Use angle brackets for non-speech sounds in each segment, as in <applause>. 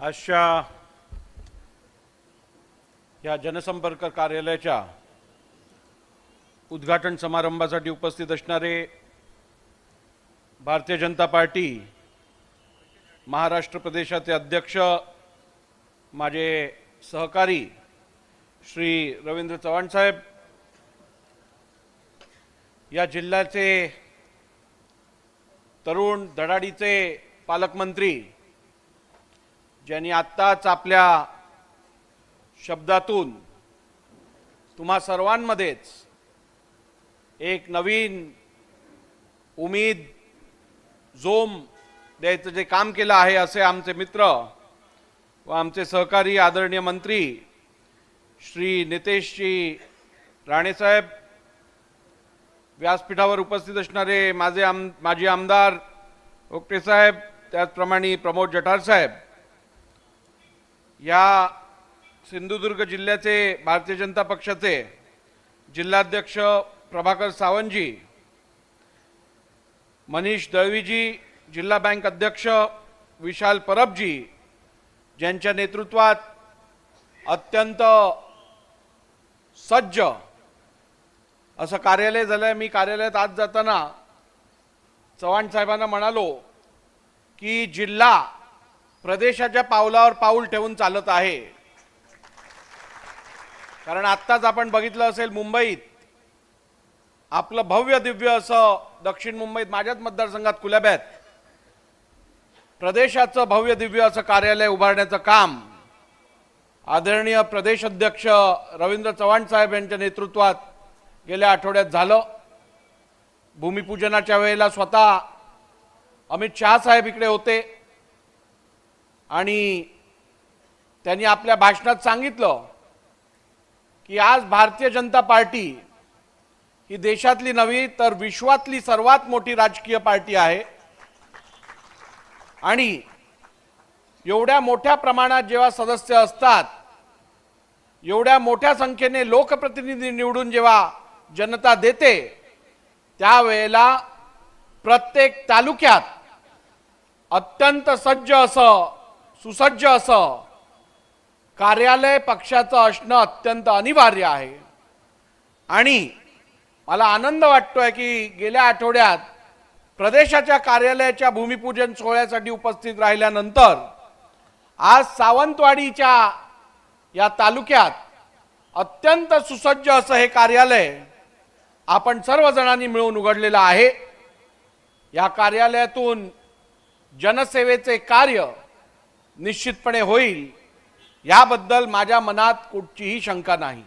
आजच्या या जनसंपर्क कार्यालयाच्या उद्घाटन समारंभासाठी उपस्थित असणारे भारतीय जनता पार्टी महाराष्ट्र प्रदेशाचे अध्यक्ष माझे सहकारी श्री रवींद्र चव्हाण साहेब या जिल्ह्याचे तरुण धडाडीचे पालकमंत्री ज्यांनी आत्ताच आपल्या शब्दातून तुम्हा सर्वांमध्येच एक नवीन उमेद जोम द्यायचं जे काम केलं आहे असे आमचे मित्र व आमचे सहकारी आदरणीय मंत्री श्री नितेशजी राणेसाहेब व्यासपीठावर उपस्थित असणारे माझे आम माजी आमदार ओकटेसाहेब त्याचप्रमाणे प्रमोद जठार साहेब या सिंधुदुर्ग जिल्ह्याचे भारतीय जनता पक्षाचे जिल्हाध्यक्ष प्रभाकर सावंतजी मनीष दळवीजी जिल्हा बँक अध्यक्ष विशाल परबजी ज्यांच्या नेतृत्वात अत्यंत सज्ज असं कार्यालय झालं मी कार्यालयात आज जाताना चव्हाण साहेबांना म्हणालो की जिल्हा प्रदेशाच्या पावलावर पाऊल ठेवून चालत आहे. कारण आत्ताच आपण बघितलं असेल मुंबईत आपलं भव्य दिव्य असं दक्षिण मुंबईत माझ्याच मतदारसंघात कुलाब्यात. प्रदेशाचं भव्य दिव्य असं कार्यालय उभारण्याचं काम आदरणीय प्रदेश अध्यक्ष रवींद्र चव्हाण साहेब यांच्या नेतृत्वात गेल्या आठवड्यात झालं. भूमिपूजनाच्या वेळेला स्वतः अमित शहा साहेब इकडे होते. आणि त्यांनी आपल्या भाषणात सांगितलं की आज भारतीय जनता पार्टी ही देशातली नव्हे तर विश्वातली सर्वात मोठी राजकीय पार्टी आहे. आणि एवढ्या मोठ्या प्रमाणात जेव्हा सदस्य असतात एवढ्या मोठ्या संख्येने लोकप्रतिनिधी निवडून जेव्हा जनता देते त्यावेळेला प्रत्येक तालुक्यात अत्यंत सज्ज असं सुसज्ज असं. कार्यालय पक्षाचं असणं अत्यंत अनिवार्य आहे. आणि मला आनंद वाटतोय की गेल्या आठवड्यात प्रदेशाच्या कार्यालयाच्या भूमिपूजन सोहळ्यासाठी उपस्थित राहिल्यानंतर आज सावंतवाडीच्या या तालुक्यात अत्यंत सुसज्ज असं हे कार्यालय आपण सर्वजणांनी मिळून उघडलेलं आहे. या कार्यालयातून जनसेवेचे कार्य निश्चितपणे होईल. याबद्दल माझ्या मनात कुठचीही शंका नाही.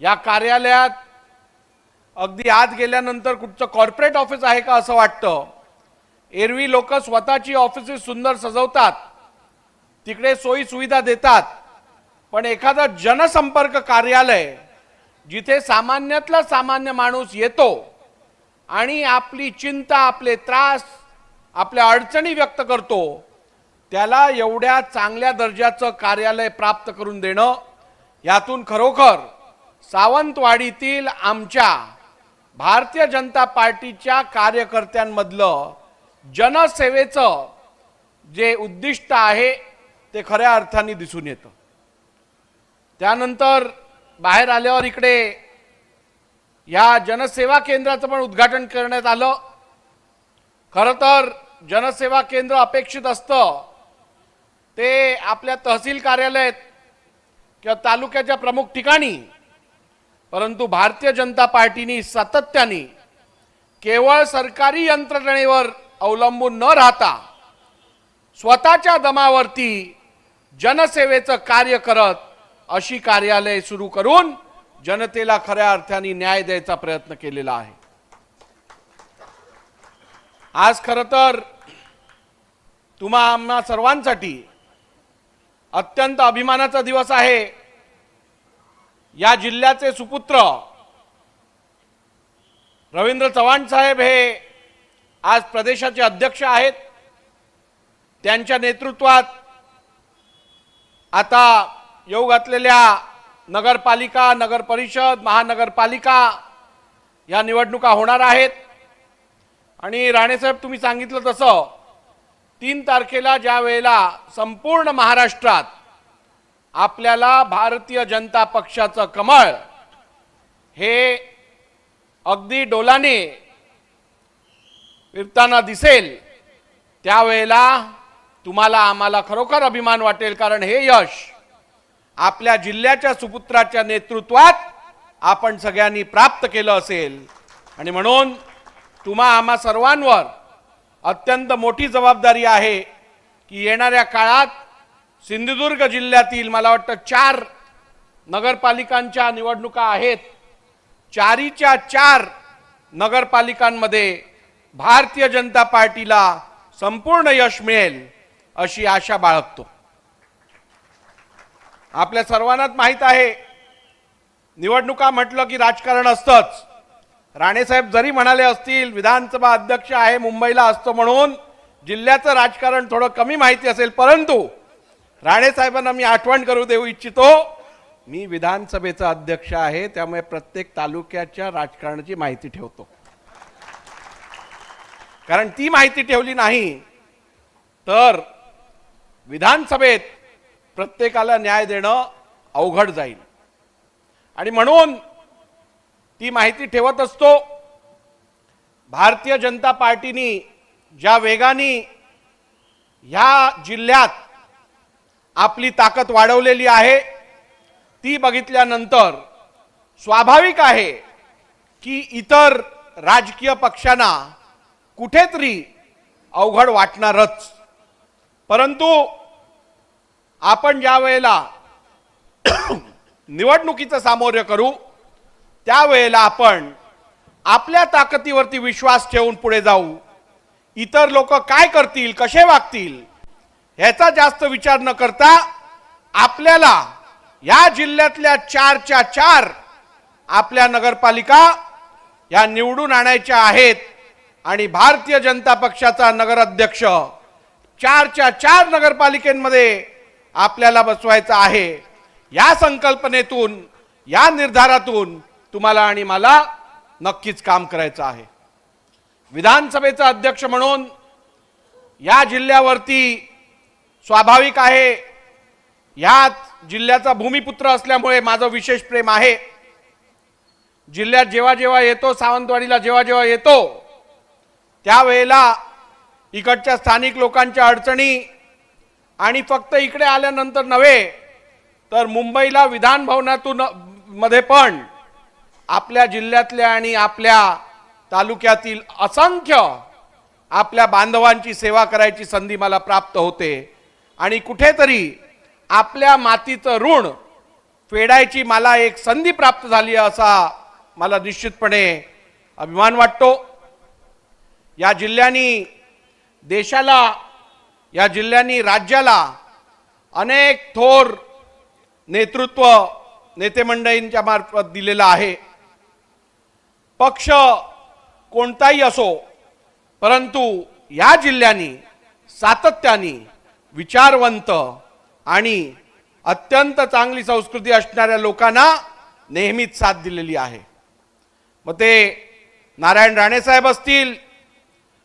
या कार्यालयात अगदी आत गेल्यानंतर कुठचं कॉर्पोरेट ऑफिस आहे का असं वाटतं? एरवी लोक स्वतःची ऑफिसेस सुंदर सजवतात. तिकडे सोयी सुविधा देतात. पण एखादं जनसंपर्क कार्यालय जिथे सामान्यातला सामान्य माणूस येतो आणि आपली चिंता आपले त्रास आपल्या अडचणी व्यक्त करतो त्याला एवढ्या चांगल्या दर्जाचं कार्यालय प्राप्त करून देणं यातून खरोखर सावंतवाडीतील आमच्या भारतीय जनता पार्टीच्या कार्यकर्त्यांमधलं जनसेवेचं जे उद्दिष्ट आहे ते खऱ्या अर्थाने दिसून येतं. त्यानंतर बाहेर आल्यावर इकडे या जनसेवा केंद्राचं पण उद्घाटन करण्यात आलं. खरं तर जनसेवा केंद्र अपेक्षित असतं ते आपल्या तहसील कार्यालयात किंवा तालुक्याच्या प्रमुख ठिकाणी परंतु भारतीय जनता पार्टीने सातत्याने केवळ सरकारी यंत्रणेवर अवलंबून न राहता स्वतःच्या दमावरती जनसेवेचं कार्य करत अशी कार्यालय सुरू करून जनतेला खऱ्या अर्थाने न्याय द्यायचा प्रयत्न केलेला आहे. आज खरं तर तुम्हा आम्हा सर्वांसाठी अत्यंत अभिमानाचा दिवस आहे. या जिल्ह्याचे सुपुत्र रवींद्र चव्हाण साहेब हे आज प्रदेशाचे अध्यक्ष आहेत. त्यांच्या नेतृत्वात आता येऊ घातलेल्या नगरपालिका नगर परिषद महानगरपालिका या निवडणुका होणार आहेत. आणि राणेसाहेब तुम्ही सांगितलं तसं तीन तारखेला ज्या वेळेला संपूर्ण महाराष्ट्रात आपल्याला भारतीय जनता पक्षाचं कमळ हे अगदी डोलाने फिरताना दिसेल त्यावेळेला तुम्हाला आम्हाला खरोखर अभिमान वाटेल कारण हे यश आपल्या जिल्ह्याच्या सुपुत्राच्या नेतृत्वात आपण सगळ्यांनी प्राप्त केलं असेल. आणि म्हणून तुम्हा आम्हा सर्वांवर अत्यंत मोठी जबाबदारी आहे की येणाऱ्या काळात सिंधुदुर्ग जिल्ह्यातील मला वाटतं चार नगरपालिकांच्या निवडणुका आहेत. चारीच्या चार नगरपालिकांमध्ये भारतीय जनता पार्टीला संपूर्ण यश मिळेल अशी आशा बाळगतो. आपल्या सर्वांनाच माहीत आहे निवडणुका म्हटलं की राजकारण असतंच. राणेसाहेब जरी म्हणाले असतील विधानसभा अध्यक्ष आहे मुंबईला असतो म्हणून जिल्ह्याचं राजकारण थोडं कमी माहिती असेल परंतु राणेसाहेबांना मी आठवण करू देऊ इच्छितो मी विधानसभेचा अध्यक्ष आहे त्यामुळे प्रत्येक तालुक्याच्या राजकारणाची माहिती ठेवतो. कारण ती माहिती ठेवली नाही तर विधानसभेत प्रत्येकाला न्याय देणं अवघड जाईल. आणि म्हणून ती माहिती ठेवत असतो. भारतीय जनता पार्टीनी ज्या वेगाने ह्या जिल्ह्यात आपली ताकद वाढवलेली आहे ती बघितल्यानंतर स्वाभाविक आहे की इतर राजकीय पक्षांना कुठेतरी अवघड वाटणारच. परंतु आपण ज्या वेळेला निवडणुकीचं सामोर्य करू त्यावेळेला आपण आपल्या ताकदीवरती विश्वास ठेवून पुढे जाऊ. इतर लोक काय करतील कसे वागतील ह्याचा जास्त विचार न करता आपल्याला या जिल्ह्यातल्या चारच्या चार आपल्या नगरपालिका या निवडून आणायच्या आहेत आणि भारतीय जनता पक्षाचा नगराध्यक्ष चारच्या चार नगरपालिकेमध्ये आपल्याला बसवायचा आहे. या संकल्पनेतून या निर्धारातून तुम्हाला आणि मला नक्कीच काम करायचं आहे. विधानसभेचा अध्यक्ष म्हणून या जिल्ह्यावरती स्वाभाविक आहे ह्यात जिल्ह्याचा भूमिपुत्र असल्यामुळे माझं विशेष प्रेम आहे. जिल्ह्यात जेव्हा जेव्हा येतो सावंतवाडीला जेव्हा जेव्हा येतो त्यावेळेला इकडच्या स्थानिक लोकांच्या अडचणी आणि फक्त इकडे आल्यानंतर नव्हे तर मुंबईला विधान भवनातून मध्ये पण आपल्या जिल्ह्यातल्या आणि आपल्या तालुक्यातील असंख्य आपल्या बांधवांची सेवा करायची संधी मला प्राप्त होते. आणि कुठेतरी आपल्या मातीचं ऋण फेडायची मला एक संधी प्राप्त झाली असा मला निश्चितपणे अभिमान वाटतो. या जिल्ह्यांनी देशाला या जिल्ह्यांनी राज्याला अनेक थोर नेतृत्व नेतेमंडळींच्या मार्फत दिलेलं आहे. पक्ष कोणताही असो परंतु या जिल्ह्यानी सातत्याने विचारवंत आणि अत्यंत चांगली संस्कृती असणाऱ्या लोकांना नेहमीच साथ दिलेली आहे. मग ते नारायण राणे साहेब असतील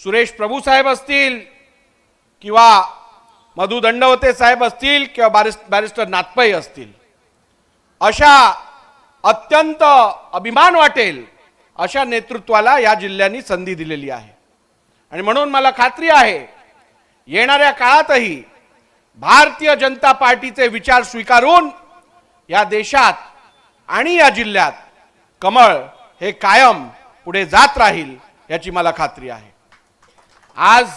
सुरेश प्रभू साहेब असतील किंवा मधु दंडवते साहेब असतील किंवा बारिस बॅरिस्टर नाथपै असतील. अशा अत्यंत अभिमान वाटेल अशा नेतृत्वाला या जिल्ह्यांनी संधी दिलेली आहे. आणि म्हणून मला खात्री आहे येणाऱ्या काळातही भारतीय जनता पार्टीचे विचार स्वीकारून या देशात आणि या जिल्ह्यात कमळ हे कायम पुढे जात राहील याची मला खात्री आहे. आज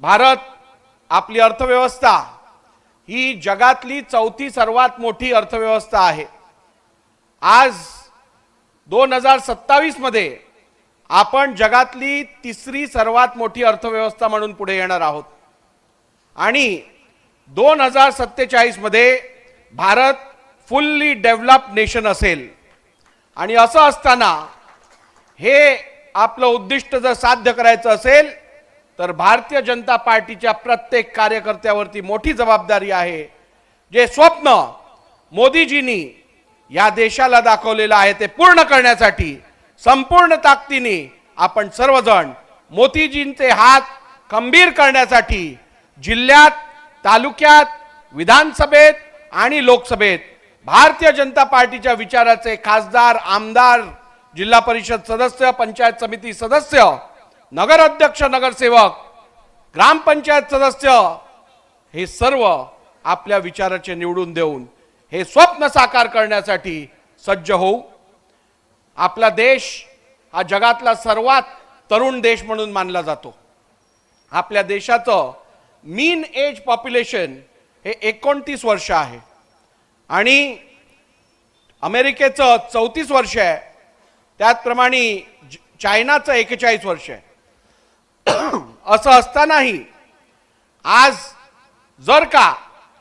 भारत आपली अर्थव्यवस्था ही जगातली चौथी सर्वात मोठी अर्थव्यवस्था आहे. आज दोन हजार सत्तावीसमध्ये आपण जगातली तिसरी सर्वात मोठी अर्थव्यवस्था म्हणून पुढे येणार आहोत. आणि दोन हजार सत्तेचाळीसमध्ये भारत फुल्ली डेव्हलप नेशन असेल. आणि असं असताना हे आपलं उद्दिष्ट जर साध्य करायचं असेल तर भारतीय जनता पार्टीच्या प्रत्येक कार्यकर्त्यावरती मोठी जबाबदारी आहे. जे स्वप्न मोदीजींनी या देशाला दाखवलेलं आहे ते पूर्ण करण्यासाठी संपूर्ण ताकदीने आपण सर्वजण मोतीजींचे हात खंबीर करण्यासाठी जिल्ह्यात तालुक्यात विधानसभेत आणि लोकसभेत भारतीय जनता पार्टीच्या विचाराचे खासदार आमदार जिल्हा परिषद सदस्य पंचायत समिती सदस्य नगराध्यक्ष नगरसेवक ग्रामपंचायत सदस्य हे सर्व आपल्या विचाराचे निवडून देऊन हे स्वप्न साकार करण्यासाठी सज्ज होऊ. आपला देश हा जगातला सर्वात तरुण देश म्हणून मानला जातो. आपल्या देशाचं मीन एज पॉप्युलेशन हे एकोणतीस वर्ष आहे. आणि अमेरिकेचं चौतीस वर्ष आहे. त्याचप्रमाणे ज- चायनाचं एकेचाळीस वर्ष आहे. <clears throat> असं असतानाही आज जर का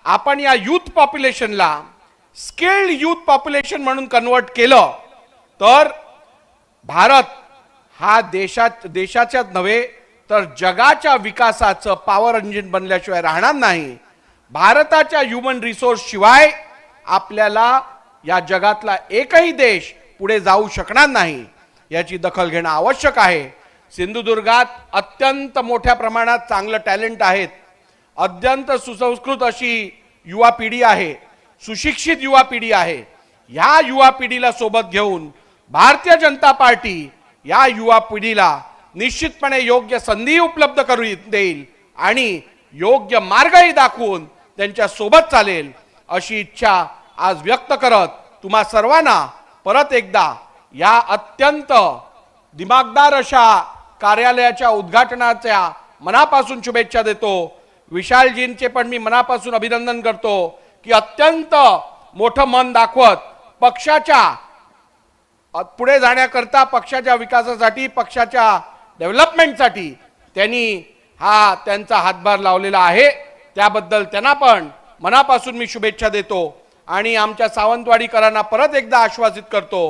आपण या युथ पॉप्युलेशनला स्किल्ड युथ पॉप्युलेशन म्हणून कन्वर्ट केलं तर भारत हा देशात देशाच्याच नव्हे तर जगाच्या विकासाचं पॉवर इंजिन बनल्याशिवाय राहणार नाही. भारताच्या ह्युमन रिसोर्स शिवाय आपल्याला या जगातला एकही देश पुढे जाऊ शकणार नाही याची दखल घेणं आवश्यक आहे. सिंधुदुर्गात अत्यंत मोठ्या प्रमाणात चांगलं टॅलेंट आहेत. अत्यंत सुसंस्कृत अशी युवा पिढी आहे. सुशिक्षित युवा पिढी आहे. ह्या युवा पिढीला सोबत घेऊन भारतीय जनता पार्टी या युवा पिढीला निश्चितपणे योग्य संधी उपलब्ध करू देईल आणि योग्य मार्गही दाखवून त्यांच्यासोबत चालेल अशी इच्छा आज व्यक्त करत तुम्हा सर्वांना परत एकदा या अत्यंत दिमागदार अशा कार्यालयाच्या उद्घाटनाच्या मनापासून शुभेच्छा देतो. विशालजींचे पण मी मनापासून अभिनंदन करतो. की अत्यंत मोठं मन दाखवत पक्षाच्या पुढे जाण्याकरता पक्षाच्या विकासासाठी पक्षाच्या डेव्हलपमेंटसाठी त्यांनी हा त्यांचा हातभार लावलेला आहे. त्याबद्दल त्यांना पण मनापासून मी शुभेच्छा देतो आणि आमच्या सावंतवाडीकरांना परत एकदा आश्वासित करतो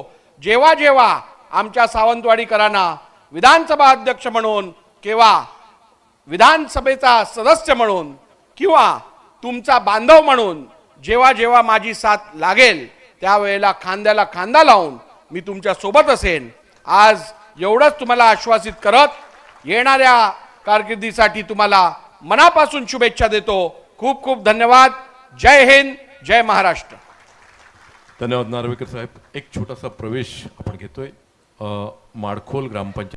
जेव्हा जेव्हा आमच्या सावंतवाडीकरांना विधानसभा अध्यक्ष म्हणून किंवा विधानसभेचा सदस्य म्हणून किंवा तुमचा बांधव म्हणून जेव्हा जेव्हा माझी साथ लागेल त्यावेळेला खांद्याला खांदा लावून मी तुमच्यासोबत असेन. आज एवढंच तुम्हाला आश्वासित करत येणाऱ्या कारकिर्दीसाठी तुम्हाला मनापासून शुभेच्छा देतो. खूप खूप धन्यवाद. जय हिंद जय महाराष्ट्र. धन्यवाद नार्वेकर साहेब. एक छोटासा प्रवेश आपण घेतोय. माडखोल ग्रामपंचायत